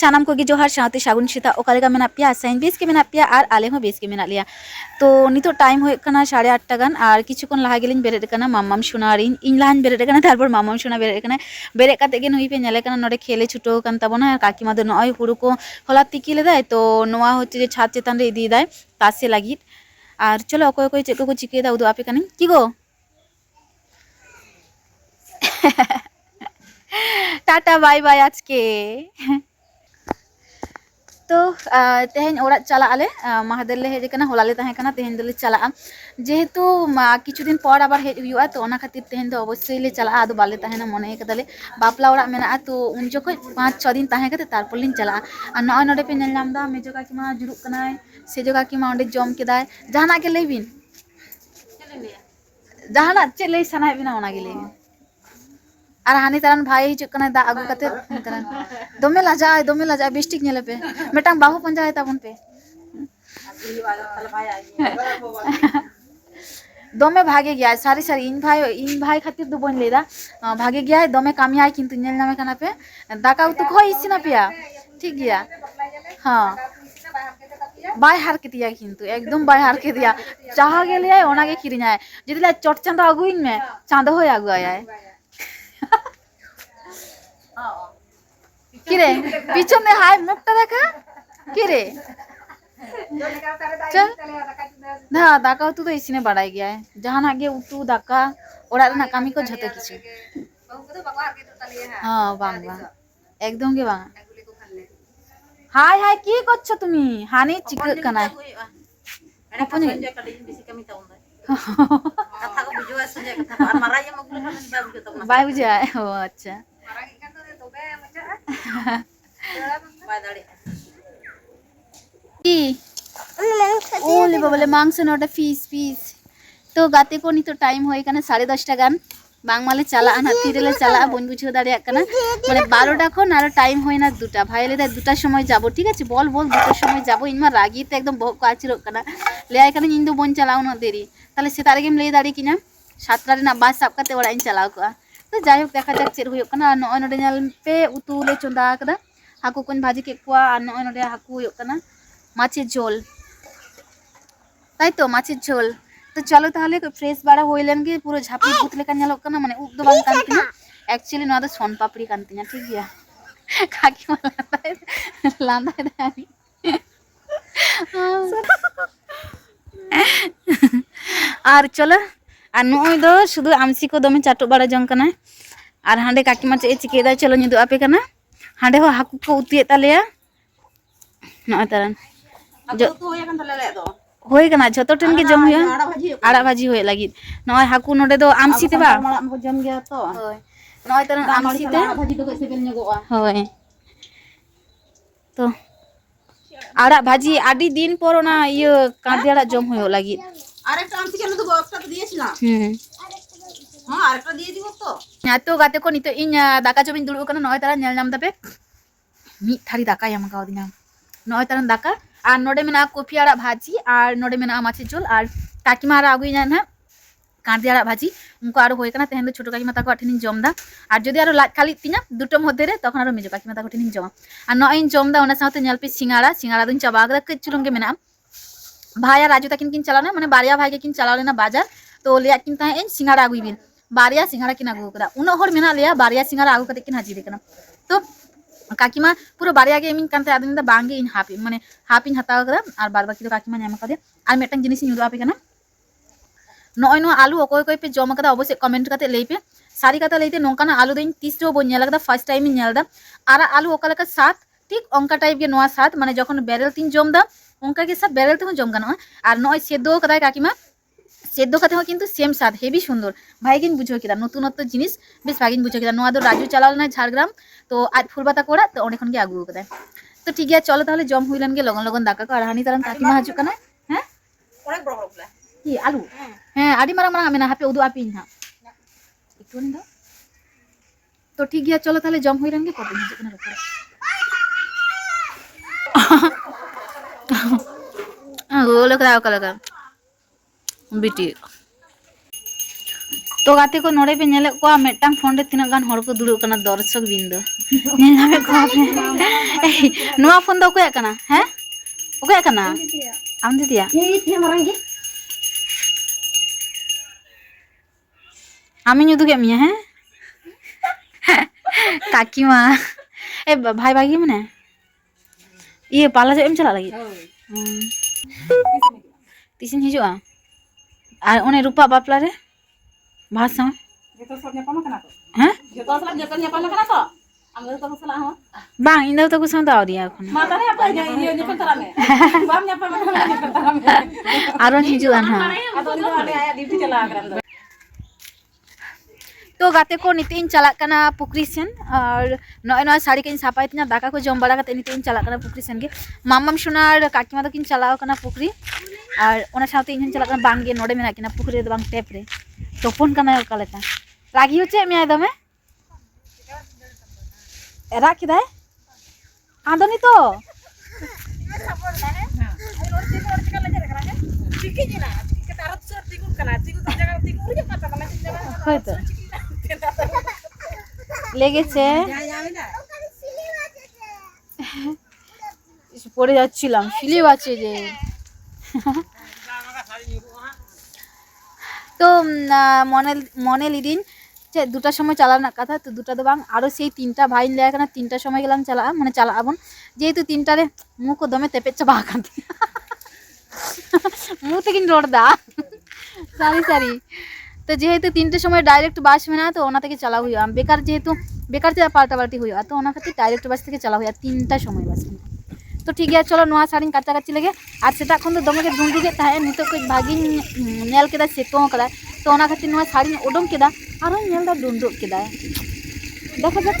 ᱥᱟᱱᱟᱢ ᱠᱚᱜᱮ ᱡᱚᱦᱟᱨ ᱥᱟᱶᱛᱮ ᱥᱟᱹᱜᱩᱱ ᱥᱮᱛᱟᱜ ᱚᱠᱟ ᱞᱮᱠᱟ ᱢᱮᱱᱟᱜ ᱯᱮᱭᱟ ᱟᱥᱟᱧ ᱵᱮᱥ ᱜᱮ ᱢᱮᱱᱟᱜ ᱯᱮᱭᱟ ᱟᱨ ᱟᱞᱮ ᱦᱚᱸ ᱵᱮᱥ ᱜᱮ ᱢᱮᱱᱟᱜ ᱞᱮᱭᱟ ᱛᱚ ᱱᱤᱛᱚᱜ ᱴᱟᱭᱤᱢ ᱦᱩᱭᱩᱜ ᱠᱟᱱᱟ ᱥᱟᱲᱮ ᱟᱴᱴᱟ ᱜᱟᱱ ᱟᱨ ᱠᱤᱪᱷᱩ ᱠᱷᱚᱱ ᱞᱟᱦᱟ ᱜᱮᱞᱤᱧ ᱵᱮᱨᱮᱫ ᱟᱠᱟᱱᱟ ᱢᱟᱢᱟᱢ ᱥᱳᱱᱟᱨᱤᱧ ᱤᱧ ᱞᱟᱦᱟᱧ ᱵᱮᱨᱮᱫ ᱟᱠᱟᱱᱟ ᱛᱟᱨᱯᱚᱨ ᱢᱟᱢᱟᱢ ᱥᱳᱱᱟ ᱵᱮᱨᱮᱫ ᱟᱠᱟᱱᱟ ᱵᱮᱨᱮᱫ ᱠᱟᱛᱮ ᱜᱮ ᱱᱩᱭ ᱯᱮ ᱧᱮᱞᱮ ᱠᱟᱱᱟ ᱱᱚᱰᱮ ᱠᱷᱮᱞᱮ ᱪᱷᱩᱴᱟᱹᱣ ᱟᱠᱟᱱ ᱛᱟᱵᱚᱱᱟ ᱠᱟᱠᱤᱢᱟ ᱫᱚ ᱱᱚᱜᱼᱚᱭ ᱦᱩᱲᱩ ᱠᱚ ᱦᱚᱞᱟ ᱛᱤᱠᱤ ᱞᱮᱫᱟᱭ ᱛᱚ ᱱᱚᱣᱟ ᱦᱚᱪᱪᱮ ᱡᱮ ᱪᱷᱟᱫ ᱪᱮᱛᱟᱱ ᱨᱮ ᱤᱫᱤᱭᱮᱫᱟᱭ ᱛᱟᱥᱮ ᱞᱟᱹᱜᱤᱫ ᱟᱨ ᱪᱚᱞᱚ ᱚᱠᱚᱭ ᱚᱠᱚᱭ ᱪᱮᱫ ᱠᱚᱠᱚ ᱪᱤᱠᱟᱹᱭᱮᱫᱟ ᱩᱫᱩᱜ ᱟᱯᱮ ᱠᱟᱹᱱᱟᱹᱧ ᱠᱤ ᱜᱚ টাটা বাই বাই আজকে तो तेन ओर चलाले महादेर ले हजना होलाले तेन दोले चला जेहेतु कि आर तो खातिर तेन अवश्य ले चला अब बाले मनकाले बापला मे तो उन जो पाँच छदिन तपर लें चला। नए नोपे नाम मेजो काकीमा जुड़कना सेजो काकीमा जम के जहाँ के लैबिन? जहाँ चे लाना लैबिन। ᱟᱨ ᱦᱟᱹᱱᱤ ᱛᱟᱨᱟᱱ भाई ᱦᱤᱡᱩᱜ ᱠᱟᱱᱟᱭ ᱫᱟᱜ ᱟᱹᱜᱩ ᱠᱟᱛᱮ ᱛᱟᱨᱟᱱ दमे लाजा ᱟᱭ ᱫᱚᱢᱮ ᱞᱟᱡᱟᱜ ᱟᱭ ᱵᱮᱥᱴᱷᱤᱠ ᱧᱮᱞᱮ ᱯᱮ ᱢᱤᱫᱴᱟᱝ ᱵᱟᱹᱦᱩ ᱯᱟᱸᱡᱟᱭ दमे भागे गया सारी सारी। इन भाई इन भाई खातिर दो बन लेदा। भागे गया है दमे कमी आए किंतु नेल नामे पे। दाका तो खो इसी ना पिया। ठीक गया। हाँ। बाय हार के दिया किंतु एकदम बाय हार के दिया। चाह गए ओना के किरिना है। जितला चट चांदा अगुइन में चांदा हो अगुआ है। কিরে? পিছনে হাই মুখটা দেখা? কিরে? চল। না দাকা তু তো ইসিনে বাড়াই গিয়া জাহান আগে উঠু দাকা। ওরা না কামি কো ঝতে কিছু। হ্যাঁ বাং বাং একদম গে বাং হাই হাই কি করছ তুমি? হানি চিকড় কানা বাই বুঝে ও আচ্ছা। সাড়ে দশটা গান। বাংমালে চালা না তিরেলে চালা বোন বুঝেও দাঁড়িয়ে মানে বারোটা খন আরও টাইম হয় না দুটা। ভাইলে তাই দুটার সময় যাব, ঠিক আছে? বল বল দুটার সময় যাব। ইনমা রাগিয়ে তো একদম কাচির ইন্দু বোন চালাও না দেরি। তাহলে সে তার আগে দাঁড়িয়ে কিনা। সাতটারে না বাস সাপকাতে ওরা ইন চালাও কোয়া। ᱛᱚ ᱡᱟᱭᱦᱳᱠ ᱫᱮᱠᱷᱟ ᱪᱮᱫ ᱦᱩᱭᱩᱜ ᱠᱟᱱᱟ ᱟᱨ ᱱᱚᱜᱼᱚᱭ ᱱᱚᱰᱮ ᱧᱮᱞ ᱯᱮ ᱩᱛᱩ ᱞᱮ ᱪᱚᱸᱫᱟ ᱟᱠᱟᱫᱟ ᱦᱟᱹᱠᱩ ᱠᱚᱧ ᱵᱷᱟᱹᱡᱤ ᱠᱮᱫ ᱠᱚᱣᱟ ᱟᱨ ᱱᱚᱜᱼᱚᱭ ᱱᱚᱰᱮ ᱦᱟᱹᱠᱩ ᱦᱩᱭᱩᱜ ᱠᱟᱱᱟ মাছের ঝোল তাই তো মাছের ঝোল তো চলো তাহলে ফ্রেশ বাড়া হইলেন গিয়ে ᱯᱩᱨᱟᱹ ঝাঁপি ভূত ᱞᱮᱠᱟ ᱧᱮᱞᱚᱜ ᱠᱟᱱᱟ ᱢᱟᱱᱮ ᱩᱵ ᱫᱚ ᱵᱟᱝ ᱠᱟᱱ ᱛᱤᱧᱟ ᱮᱠᱪᱩᱭᱮᱞᱤ ᱱᱚᱣᱟ ᱫᱚ ᱥᱚᱱ ᱯᱟᱯᱲᱤ ᱠᱟᱱ ᱛᱤᱧᱟᱹ ᱴᱷᱤᱠ ᱜᱮᱭᱟ আর চলো ᱟᱨ ᱱᱚᱜᱼᱚᱭ ᱫᱚ ᱥᱩᱫᱷᱩ ᱟᱢᱥᱤ ᱠᱚ ᱫᱚᱢᱮ ᱪᱟᱴᱚᱜ ᱵᱟᱲᱟ ᱡᱚᱝ ᱠᱟᱱᱟ ᱟᱨ ᱦᱟᱸᱰᱮ ᱠᱟᱠᱤᱢᱟ ᱪᱮᱫ ᱮ ᱪᱤᱠᱟᱹᱭᱮᱫᱟ ᱪᱚᱞᱚ ᱧᱩᱫᱩᱜ ᱟᱯᱮ ᱠᱟᱱᱟ ᱦᱟᱸᱰᱮ ᱦᱚᱸ ᱦᱟᱹᱠᱩ ᱠᱚ ᱩᱛᱩᱭᱮᱫ ᱛᱟᱞᱮᱭᱟ ᱱᱚᱜᱼᱚᱭ ᱛᱟᱨᱟᱱ ᱦᱳᱭ ᱠᱟᱱᱟ ᱡᱷᱚᱛᱚ ᱴᱷᱮᱱ ᱜᱮ ᱡᱚᱢ ᱦᱩᱭᱩᱜᱼᱟ ᱟᱲᱟᱜ ᱵᱷᱟᱹᱡᱤ ᱦᱩᱭᱩᱜ ᱞᱟᱹᱜᱤᱫ ᱱᱚᱜᱼᱚᱭ ᱦᱟᱹᱠᱩ ᱱᱚᱰᱮ ᱫᱚ ᱟᱢᱥᱤ ᱛᱮ ᱵᱟᱝ ᱡᱚᱢ ᱜᱮᱭᱟ ᱛᱚ ᱦᱳᱭ ᱱᱚᱜᱼᱚᱭ ᱛᱟᱨᱟᱱ ᱟᱢᱥᱤ ᱛᱮ ᱵᱷᱟᱹᱡᱤ ᱫᱚ ᱥᱤᱵᱤᱞ ᱧᱚᱜᱚᱜᱼᱟ ᱦᱳᱭ ᱛᱚ ᱟᱲᱟᱜ ᱵᱷᱟᱹᱡᱤ ᱟᱹᱰᱤ ᱫᱤᱱ ᱯᱚᱨ ᱚᱱᱟ ᱤᱭᱟᱹ ᱠᱟᱸᱫᱮ ᱟᱲᱟᱜ ᱡᱚᱢ ᱦᱩᱭᱩᱜ ᱞᱟᱹᱜᱤᱫ আরেকটা আনছি কেন দেবো একটা তো দিয়েছিলাম হুম ᱦᱚᱸ ᱟᱨᱠᱟ ᱫᱤᱭᱮ ᱫᱤᱵᱚ ᱛᱚ ᱟᱛᱚ ᱜᱟᱛᱮ ᱠᱚ ᱱᱤᱛᱚᱜ ᱤᱧ ᱫᱟᱠᱟ ᱡᱚᱢᱤᱧ ᱫᱩᱲᱩᱵ ᱟᱠᱟᱱᱟ ᱱᱚᱜᱼᱚᱭ ᱛᱟᱨᱟ ᱧᱮᱞ ᱧᱟᱢ ᱛᱟᱯᱮ ᱢᱤᱫ ᱛᱷᱟᱹᱨᱤ ᱫᱟᱠᱟ ᱮᱢ ᱠᱟᱣᱫᱤᱧᱟ ᱱᱚᱜᱼᱚᱭ ᱛᱟᱨᱟ ᱫᱟᱠᱟ ᱟᱨ ᱱᱚᱰᱮ ᱢᱮᱱᱟᱜᱼᱟ ᱠᱚᱯᱷᱤ ᱟᱲᱟᱜ ᱵᱷᱟᱹᱡᱤ ᱟᱨ ᱱᱚᱰᱮ ᱢᱮᱱᱟᱜᱼᱟ ᱢᱟᱪᱷᱮᱨ ᱡᱳᱞ ᱟᱨ ᱠᱟᱠᱤᱢᱟ ᱟᱨ ᱟᱹᱜᱩᱭᱤᱧᱟ ᱱᱟᱦᱟᱜ কাঁদি আড়া ভাজি উনকু আরও হয়ে কেনা তেহেন ছোট কাকিমা তাকে আঠেন জমদা আর যদি আরও লাট খালি তিনা দুটো মধ্যে রে তখন আরও মেজো কাকিমা তাকে আঠেন জমা আর নয় জমদা ওনার সাথে নেলপি সিঙ্গাড়া সিঙ্গাড়া দিন চাবা আগে কিচ্ছু লঙ্গে মেনা ভাইয়া রাজু তাকিন কিন চালানো মানে বারিয়া ভাইকে কিন চালালে না বাজার ᱛᱚ ᱞᱮᱭᱟ ᱠᱤᱱ ᱛᱟᱦᱮᱸ ᱥᱤᱸᱜᱟᱲᱟ ᱟᱹᱜᱩᱭ ᱵᱤᱱ ᱵᱟᱨᱭᱟ ᱥᱤᱸᱜᱟᱲᱟ ᱠᱤᱱ ᱟᱹᱜᱩ ᱟᱠᱟᱫᱟ ᱩᱱᱟᱹᱜ ᱦᱚᱲ ᱢᱮᱱᱟᱜ ᱞᱮᱭᱟ ᱵᱟᱨᱭᱟ ᱥᱤᱸᱜᱟᱲᱟ ᱟᱹᱜᱩ ᱠᱟᱛᱮ ᱠᱤᱱ ᱦᱟᱹᱡᱤᱨ ᱟᱠᱟᱱᱟ ᱛᱚ ᱠᱟᱠᱤᱢᱟ ᱯᱩᱨᱟᱹ ᱵᱟᱨᱭᱟ ᱜᱮ ᱮᱢᱤᱧ ᱠᱟᱱ ᱛᱟᱦᱮᱸ ᱟᱫᱚᱧ ᱞᱟᱹᱭᱫᱟ ᱵᱟᱝᱜᱮ ᱤᱧ ᱦᱟᱯ ᱢᱟᱱᱮ ᱦᱟᱯ ᱤᱧ ᱦᱟᱛᱟᱣ ᱟᱠᱟᱫᱟ ᱟᱨ ᱵᱟᱨ ᱵᱟᱠᱤ ᱫᱚ ᱠᱟᱠᱤᱢᱟ ᱧᱟᱢ ᱟᱠᱟᱫᱮ ᱟᱨ ᱢᱤᱫᱴᱟᱝ ᱡᱤᱱᱤᱥ ᱤᱧ ᱩᱫᱩᱜ ᱟᱯᱮ ᱠᱟᱱᱟ ᱱᱚᱜᱼᱚᱭ ᱱᱚᱣᱟ ᱟᱞᱩ ᱚᱠᱚᱭ ᱚᱠᱚᱭ ᱯᱮ ᱡᱚᱢ ᱟᱠᱟᱫᱟ ᱚᱵᱚᱥᱥᱳᱭ ᱠᱚᱢᱮᱱᱴ ᱠᱟᱛᱮ ᱞᱟᱹᱭ ᱯᱮ ᱥᱟᱹᱨᱤ ᱠᱟᱛᱷᱟ ᱞᱟᱹᱭᱛᱮ ᱱᱚᱝᱠᱟᱱᱟᱜ ᱟᱞᱩ ᱫᱚ ᱤᱧ ᱛᱤᱥ ᱨᱮᱦᱚᱸ ᱵᱟᱹᱧ ᱧᱮᱞ ᱟᱠᱟᱫᱟ ᱯᱷᱟᱥᱴ ᱴᱟᱭᱤᱢ ᱤᱧ ᱧᱮᱞ ᱮᱫᱟ ᱟᱨ ᱟᱞᱩ ᱚᱠᱟ ᱞᱮᱠᱟ ᱥᱟᱛ ᱴᱷᱤᱠ ᱚᱱᱠᱟ ᱴᱟᱭᱤᱯ ᱜᱮ ᱱᱚᱣᱟ ᱥᱟᱛ ᱢᱟᱱᱮ ᱡᱚᱠᱷᱚᱱ ᱵᱮᱨᱮᱞ ᱛᱤᱧ ᱡᱚᱢ ᱮᱫᱟ ᱚᱱᱠᱟ ᱥᱟᱵ ᱵᱮᱨᱮᱞ ᱛᱮᱦᱚᱸ ᱡᱚᱢ ᱜᱟᱱᱚᱜᱼᱟ ᱟᱨ ᱱᱚᱜᱼᱚᱭ ᱥᱮᱫᱽᱫᱚ ᱠᱟᱫᱟᱭ সেদ্ধ খেতে হয় কিন্তু সেম স্বাদ হেবি সুন্দর ভাইগিন বুঝে কিনা নতুনত্ব জিনিস বেশ ভাইগিন বুঝে কিনা নোয়া তো রাজু চালাল না ঝাড়গ্রাম তো আজ ফুলবাতা করা তো অনেকক্ষণ গিয়ে আগুয়ে কেদা তো ঠিক আছে চলো তাহলে জম হইলেন গে লগন লগন দাকা আর হানি তার কাকিমা হাজু কানা হ্যাঁ? কি আলু? হ্যাঁ। আদি মারা মারা আমি না হাপে উদু আপি না। একটু দাও। তো ঠিক আছে চলো তাহলে জম হইলেন গে কত হাজু কানা గోలకు తాగలగా ᱵᱤᱴᱤ ᱛᱚ ᱜᱟᱛᱮ ᱠᱚ ᱱᱚᱰᱮ ᱯᱮ ᱧᱮᱞᱮᱫ ᱠᱚᱣᱟ ᱢᱤᱫᱴᱟᱝ ᱯᱷᱳᱱ ᱨᱮ ᱛᱤᱱᱟᱹᱜ ᱜᱟᱱ ᱦᱚᱲ ᱠᱚ ᱫᱩᱲᱩᱵ ᱠᱟᱱᱟ ᱫᱚᱨᱥᱚᱠ ᱵᱤᱱᱫᱩ ᱧᱮᱞ ᱧᱟᱢᱮᱫ ᱠᱚᱣᱟ ᱯᱮ ᱱᱚᱣᱟ ᱯᱷᱳᱱ ᱫᱚ ᱚᱠᱚᱭᱟᱜ ᱠᱟᱱᱟ ᱦᱮᱸ ᱚᱠᱚᱭᱟᱜ ᱠᱟᱱᱟ ᱟᱢ ᱫᱤᱫᱤᱭᱟᱜ ᱟᱢᱤᱧ ᱩᱫᱩᱜᱮᱫ ᱢᱮᱭᱟ ᱦᱮᱸ কাকিমা এ ভাই ভাগি মানে ইয়ে পালা যাবে চলা লাগি ᱛᱤᱥᱤᱧ ᱦᱤᱡᱩᱜᱼᱟ ᱟᱨ ᱚᱱᱮ ᱨᱩᱯᱟ ᱵᱟᱯᱞᱟ ᱨᱮ ᱵᱟᱦᱟ ᱥᱟᱶ ᱦᱮᱸ ᱵᱟᱝ ᱤᱧ ᱫᱚ ᱛᱟᱠᱚ ᱥᱟᱶ ᱫᱚ ᱟᱹᱣᱨᱤᱭᱟ ᱮᱠᱷᱚᱱ ᱟᱨᱚᱧ ᱦᱤᱡᱩᱜᱼᱟ ᱱᱟᱦᱟᱜ ᱛᱚ ᱜᱟᱛᱮ ᱠᱚ ᱱᱤᱛᱚᱜ ᱤᱧ ᱪᱟᱞᱟᱜ ᱠᱟᱱᱟ ᱯᱩᱠᱷᱨᱤ ᱥᱮᱱ ᱟᱨ ᱱᱚᱜᱼᱚᱭ ᱱᱚᱣᱟ ᱥᱟᱹᱲᱤ ᱠᱚᱧ ᱥᱟᱯᱟᱭ ᱛᱤᱧᱟ ᱫᱟᱠᱟ ᱠᱚ ᱡᱚᱢ ᱵᱟᱲᱟ ᱠᱟᱛᱮ ᱱᱤᱛᱚᱜ ᱤᱧ ᱪᱟᱞᱟᱜ ᱠᱟᱱᱟ ᱯᱩᱠᱷᱨᱤ ᱥᱮᱱ ᱜᱮ ᱢᱟᱢᱟᱢ ᱥᱳᱱᱟᱨ ᱠᱟᱠᱤᱢᱟ ᱫᱚᱠᱤᱱ ᱪᱟᱞᱟᱣ ᱠᱟᱱᱟ ᱯᱩᱠᱷᱨᱤ ᱟᱨ ᱚᱱᱟ ᱥᱟᱶᱛᱮ ᱤᱧ ᱦᱚᱸᱧ ᱪᱟᱞᱟᱜ ᱠᱟᱱᱟ ᱵᱟᱝ ᱜᱮ ᱱᱚᱰᱮ ᱢᱮᱱᱟᱜ ᱠᱤᱱᱟ ᱯᱩᱠᱷᱨᱤ ᱨᱮᱫᱚ ᱵᱟᱝ ᱴᱮᱯ ᱨᱮ ᱛᱚ ᱯᱷᱳᱱ ᱠᱟᱱᱟᱭ ᱚᱠᱟ ᱞᱮᱠᱟ ᱨᱟᱜᱤ ᱦᱚᱪᱚᱭᱮᱫ ᱢᱮᱭᱟᱭ ᱫᱚᱢᱮ ᱨᱟᱜ ᱠᱮᱫᱟᱭ ᱟᱫᱚ ᱱᱤᱛᱚᱜ ᱦᱳᱭᱛᱚ লেগেছে। পরে যাচ্ছিলাম স্লিপ আছে যে। তো মনে মনে লিদিন দুটার সময় চালানোর কথা, তো দুটা দেবাং আরও সেই তিনটা ভাই লেগে কেন তিনটার সময় গেলাম চালা মানে চালাবন। যেহেতু তিনটারে মুখ ও দমে তেপেচ্ছে বা কাঁদি মুখ থেকে রোড দা। সারি সারি ᱛᱚ ᱡᱮᱦᱮᱛᱩ ᱛᱤᱱᱴᱮ ᱥᱚᱢᱚᱭ ᱰᱟᱭᱨᱮᱠᱴ ᱵᱟᱥ ᱢᱮᱱᱟᱜᱼᱟ ᱛᱚ ᱚᱱᱟ ᱛᱮᱜᱮ ᱪᱟᱞᱟᱣ ᱦᱩᱭᱩᱜᱼᱟ ᱵᱮᱠᱟᱨ ᱡᱮᱦᱮᱛু ᱵᱮᱠᱟᱨ ᱪᱮᱫᱟᱜ ᱯᱟᱞᱴᱟᱯᱟᱞᱴᱤ ᱦᱩᱭᱩᱜᱼᱟ ᱛᱚ ᱚᱱᱟ ᱠᱷᱟᱹᱛᱤᱨ ᱰᱟᱭᱨᱮᱠᱴ ᱵᱟᱥ ᱛᱮᱜᱮ ᱪᱟᱞᱟᱣ ᱦᱩᱭᱩᱜᱼᱟ ᱛᱤᱱᱴᱟ ᱥᱚᱢᱚᱭ ᱵᱟᱥ ᱢᱮᱱᱟᱜᱼᱟ ᱛᱚ ᱴᱷᱤᱠ ᱜᱮᱭᱟ ᱪᱚᱞᱚ ᱱᱚᱣᱟ ᱥᱟᱹᱲᱤᱧ ᱠᱟᱪᱟ ᱠᱟᱪᱤ ᱞᱮᱜᱮ ᱟᱨ ᱥᱮᱛᱟᱜ ᱠᱷᱚᱱ ᱫᱚ ᱫᱚᱢᱮ ᱜᱮ ᱰᱩᱸᱰᱩᱜᱮᱫ ᱛᱟᱦᱮᱸᱫ ᱱᱤᱛᱚᱜ ᱠᱟᱹᱡ ᱵᱷᱟᱜᱤᱧ ᱧᱮᱞ ᱠᱮᱫᱟ ᱥᱮᱛᱳ ᱠᱟᱫᱟᱭ ᱛᱚ ᱚᱱᱟ ᱠᱷᱟᱹᱛᱤᱨ ᱱᱚᱣᱟ ᱥᱟᱹᱲᱤᱧ ᱩᱰᱩᱝ ᱠᱮᱫᱟ ᱟᱨᱦᱚᱸᱧ ᱧᱮᱞᱫᱟ ᱰᱩᱸᱰᱩᱜ ᱠᱮᱫᱟᱭ দেখা যাক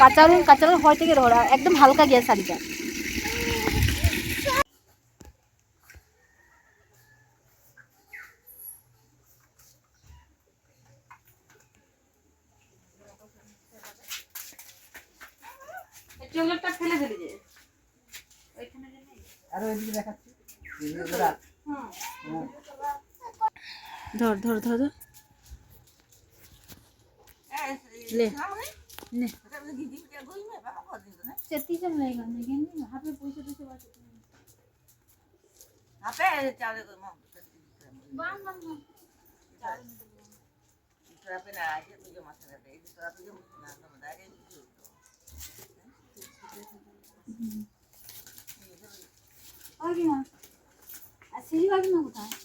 কাঁচা রুম কাঁচা রুম হয়তো গিয়ে একদম হালকা গিয়ে শাড়িটা ধর ধর ধর ধর ले ले চেতি চল লাগা নেগেন হাতে পয়সা দিতে বাকি বাং বাং বাং কাকিমা আর সিঁড়ি কাকিমা কোথায় কোথায় গেছে ধর বন্ধ করে দেই না iya hidup kan kamu maksudnya tahu sepatra hidup kan betul betul kan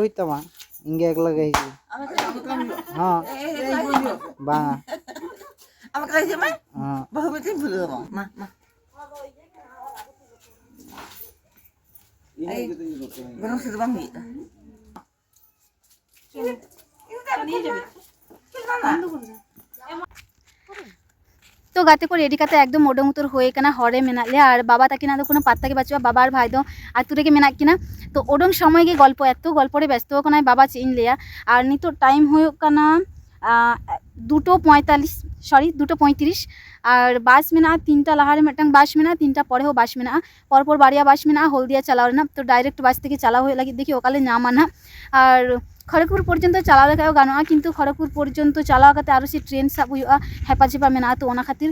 ওই তামা ইঙ্গে এক লগে হইছি হ্যাঁ বাং Apa kali sih, Mas? হ্যাঁ Bahu betul belum, Mah, mah. ini gitu hidup kan Belum sudah bang ᱛᱚ ᱜᱟᱛᱮ ᱠᱚ ᱨᱮᱰᱤ ᱠᱟᱛᱮ ᱮᱠᱫᱚᱢ ᱚᱰᱚᱝ ᱩᱛᱟᱹᱨ ᱦᱩᱭ ᱟᱠᱟᱱᱟ ᱦᱚᱨ ᱨᱮ ᱢᱮᱱᱟᱜ ᱞᱮᱭᱟ ᱟᱨ ᱵᱟᱵᱟ ᱛᱟᱹᱠᱤᱱ ᱟᱫᱚ ᱠᱳᱱᱳ ᱯᱟᱛᱛᱟ ᱜᱮ ᱵᱟᱹᱪᱩᱜᱼᱟ ᱵᱟᱵᱟ ᱟᱨ ᱵᱷᱟᱭ ᱫᱚ ᱟᱛᱳ ᱨᱮᱜᱮ ᱢᱮᱱᱟᱜ ᱠᱤᱱᱟ ᱛᱚ ᱚᱰᱚᱝ ᱥᱚᱢᱚᱭ ᱜᱮ ᱜᱚᱞᱯᱚ ᱮᱛᱚ ᱜᱚᱞᱯᱚ ᱨᱮ ᱵᱮᱥᱛᱚ ᱟᱠᱟᱱᱟᱭ ᱵᱟᱵᱟ ᱪᱮᱫ ᱤᱧ ᱞᱟᱹᱭᱟ ᱟᱨ ᱱᱤᱛᱚᱜ ᱴᱟᱭᱤᱢ ᱦᱩᱭᱩᱜ ᱠᱟᱱᱟ দুটো পঁয়তাল্লিশ সরি দুটো পঁয়ত্রিশ আর বাস মেনা তিনটা লাহারে মিটাং বাস মেনা তিনটা পরেও বাস মেনা পরপর বাড়িয়া বাস মেনা হলদিয়া চালাও না তো ডাইরেক্ট বাস থেকে চালাও হয়ে লাগে দেখি ওকালে নামানা আর ᱠᱷᱚᱲᱚᱜᱽᱯᱩᱨ ᱯᱚᱨᱡᱚᱱᱛᱚ ᱪᱟᱞᱟᱣ ᱞᱮᱠᱷᱟᱡ ᱜᱟᱱᱚᱜᱼᱟ ᱠᱤᱱᱛᱩ ᱠᱷᱚᱲᱚᱜᱽᱯᱩᱨ ᱯᱚᱨᱡᱚᱱᱛᱚ ᱪᱟᱞᱟᱣ ᱠᱟᱛᱮ ᱟᱨᱚ ᱥᱮ ᱴᱨᱮᱱ ᱥᱟᱵ ᱦᱩᱭᱩᱜᱼᱟ ᱦᱮᱯᱟ ᱪᱮᱯᱟ ᱢᱮᱱᱟᱜᱼᱟ ᱛᱚ ᱚᱱᱟ ᱠᱷᱟᱹᱛᱤᱨ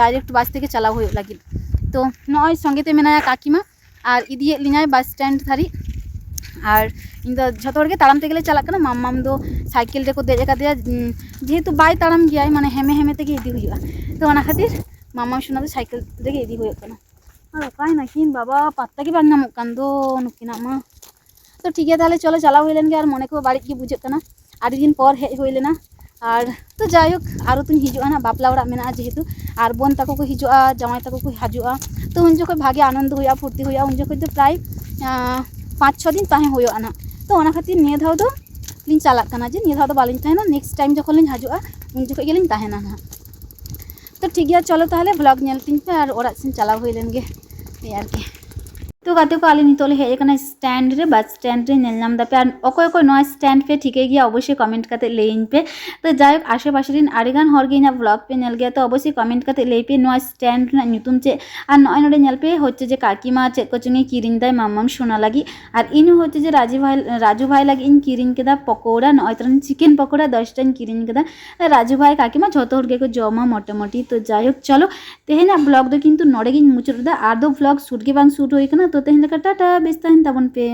ᱰᱟᱭᱨᱮᱠᱴ ᱵᱟᱥ ᱛᱮᱜᱮ ᱪᱟᱞᱟᱣ ᱦᱩᱭᱩᱜ ᱞᱟᱹᱜᱤᱫ ᱛᱚ ᱱᱚᱜᱼᱚᱭ ᱥᱚᱸᱜᱮ ᱛᱮ ᱢᱮᱱᱟᱭᱟ ᱠᱟᱠᱤᱢᱟ ᱟᱨ ᱤᱫᱤᱭᱮᱫ ᱞᱤᱧᱟᱭ ᱵᱟᱥ ᱥᱴᱮᱱᱰ ᱫᱷᱟᱹᱨᱤᱡ ᱟᱨ ᱤᱧ ᱫᱚ ᱡᱷᱚᱛᱚ ᱦᱚᱲ ᱜᱮ ᱛᱟᱲᱟᱢ ᱛᱮᱜᱮᱞᱮ ᱪᱟᱞᱟᱜ ᱠᱟᱱᱟ ᱢᱟᱢᱟᱢ ᱫᱚ ᱥᱟᱭᱠᱮᱞ ᱨᱮᱠᱚ ᱫᱮᱡ ᱟᱠᱟᱫᱮᱭᱟ ᱡᱮᱦᱮᱛᱩ ᱵᱟᱭ ᱛᱟᱲᱟᱢ ᱜᱮᱭᱟᱭ ᱢᱟᱱᱮ ᱦᱮᱢᱮ ᱦᱮᱢᱮ ᱛᱮᱜᱮ ᱤᱫᱤ ᱦᱩᱭᱩᱜᱼᱟ ᱛᱚ ᱚᱱᱟ ᱠᱷᱟᱹᱛᱤᱨ ᱢᱟᱢᱟᱢ ᱥᱚᱱᱟ ᱫᱚ ᱥᱟᱭᱠᱮᱞ ᱨᱮᱜᱮ ᱤᱫᱤ ᱦᱩᱭᱩᱜ ᱠᱟᱱᱟ ᱟᱨ ᱚᱠᱟᱭ ᱱᱟᱠᱤᱱ ᱵᱟᱵᱟ ᱯᱟᱛᱛᱟ ᱜᱮ ᱵᱟᱝ ᱧᱟᱢᱚᱜ ᱠᱟᱱ ᱫᱚ ᱱᱩᱠᱤᱱᱟᱜ ᱢᱟ ᱛᱚ ᱴᱷᱤᱠ ᱜᱮᱭᱟ ᱛᱟᱦᱞᱮ ᱪᱚᱞᱚ ᱪᱟᱞᱟᱣ ᱦᱩᱭ ᱞᱮᱱ ᱜᱮ ᱟᱨ ᱢᱚᱱᱮ ᱠᱚ ᱵᱟᱹᱲᱤᱡ ᱜᱮ ᱵᱩᱡᱷᱟᱹᱜ ᱠᱟᱱᱟ ᱟᱹᱰᱤ ᱫᱤᱱ ᱯᱚᱨ ᱦᱮᱡ ᱦᱩᱭ ᱞᱮᱱᱟ ᱟᱨ ᱛᱚ ᱡᱟᱭᱦᱳᱠ ᱟᱨᱚ ᱛᱚᱧ ᱦᱤᱡᱩᱜᱼᱟ ᱱᱟᱜ ᱵᱟᱯᱞᱟ ᱚᱲᱟᱜ ᱢᱮᱱᱟᱜᱼᱟ ᱡᱮᱦᱮᱛᱩ ᱟᱨ ᱵᱳᱱ ᱛᱟᱠᱚ ᱠᱚ ᱦᱤᱡᱩᱜᱼᱟ ᱡᱟᱶᱟᱭ ᱛᱟᱠᱚ ᱠᱚ ᱦᱤᱡᱩᱜᱼᱟ ᱛᱚ ᱩᱱ ᱡᱚᱠᱷᱚᱱ ᱵᱷᱟᱜᱮ ᱟᱱᱚᱱᱫᱚ ᱦᱩᱭᱩᱜᱼᱟ ᱯᱷᱩᱨᱛᱤ ᱦᱩᱭᱩᱜᱼᱟ ᱩᱱ ᱡᱚᱠᱷᱚᱱ ᱫᱚ ᱯᱨᱟᱭ ᱯᱟᱸᱪ ᱪᱷᱚ ᱫᱤᱱ ᱛᱟᱦᱮᱸ ᱦᱩᱭᱩᱜᱼᱟ ᱱᱟᱜ ᱛᱚ ᱚᱱᱟ ᱠᱷᱟᱹᱛᱤᱨ ᱱᱤᱭᱟᱹ ᱫᱷᱟᱣ ᱫᱚ ᱞᱤᱧ ᱪᱟᱞᱟᱜ ᱠᱟᱱᱟ ᱡᱮ ᱱᱤᱭᱟᱹ ᱫᱷᱟᱣ ᱫᱚ ᱵᱟᱹᱞᱤᱧ ᱛᱟᱦᱮᱱᱟ ᱱᱮᱠᱥᱴ ᱴᱟᱭᱤᱢ ᱡᱚᱠᱷᱚᱱ ᱞᱤᱧ ᱦᱤᱡᱩᱜᱼᱟ ᱩᱱ ᱡᱚᱠᱷᱚᱱ ᱜᱮᱞᱤᱧ ᱛᱟᱦᱮᱱᱟ ᱱᱟᱜ ᱛᱚ ᱴᱷᱤᱠ ᱜᱮᱭᱟ ᱪᱚᱞᱚ ᱛᱟᱦᱞᱮ ᱵᱞᱚᱜ ᱧᱮᱞ ᱛᱤᱧ ᱯᱮ ᱟᱨ ᱚᱲᱟᱜ ᱥᱮᱱ ᱪᱟᱞᱟᱣ ᱦᱩᱭ ᱞᱮᱱ ᱜᱮ ᱟᱨᱠᱤ তো কাতে কালি ದುಗದಕ್ಕೂ ಅಲ್ಲಿ ನಿಂತೋಲೆ ಹೇಗನ ಸ್ಟ್ಯಾಂಡ್ರೆ ಬಸ್ ಸ್ಟ್ಯಾಂಡ್ರೆ দাপে আর অক অক নয় স্ট্যান্ড পে ঠিকই গিয়ে অবশ্যই কমেন্ট কাতে লেইন পে তো যাই হোক, আশেপাশে দিন আরেগান হরগে না ব্লগ পে নেল গিয়া, তো অবশ্যই কমেন্ট কাতে লেই পে নয় স্ট্যান্ড না নিতুম চে আর নয় নড়ে নেল পে হচ্ছে যে কাকিমা চেক কচুনি কিরিন দেয় মাম্মাম শোনা লাগি। আর ইনি হচ্ছে যে রাজু ভাই রাজু ভাই লাগি, ইন কিরিন কেদা পকোড়া, নয় তখন চিকেন পকোড়া দশটান কিরিন কেদা রাজু ভাই, কাকিমা, যত হর হরগে জমা মোটামুটি। তো যাই হোক, চলো। তেহে না ব্লগ দো কিন্তু নড়ে গিয়ে মুচড় দা। আর দো ব্লগ শুট গে বাং শুট হয়ে কেনা তো তাহিন লেখা টাটা বেশ তাহিন তাবন পে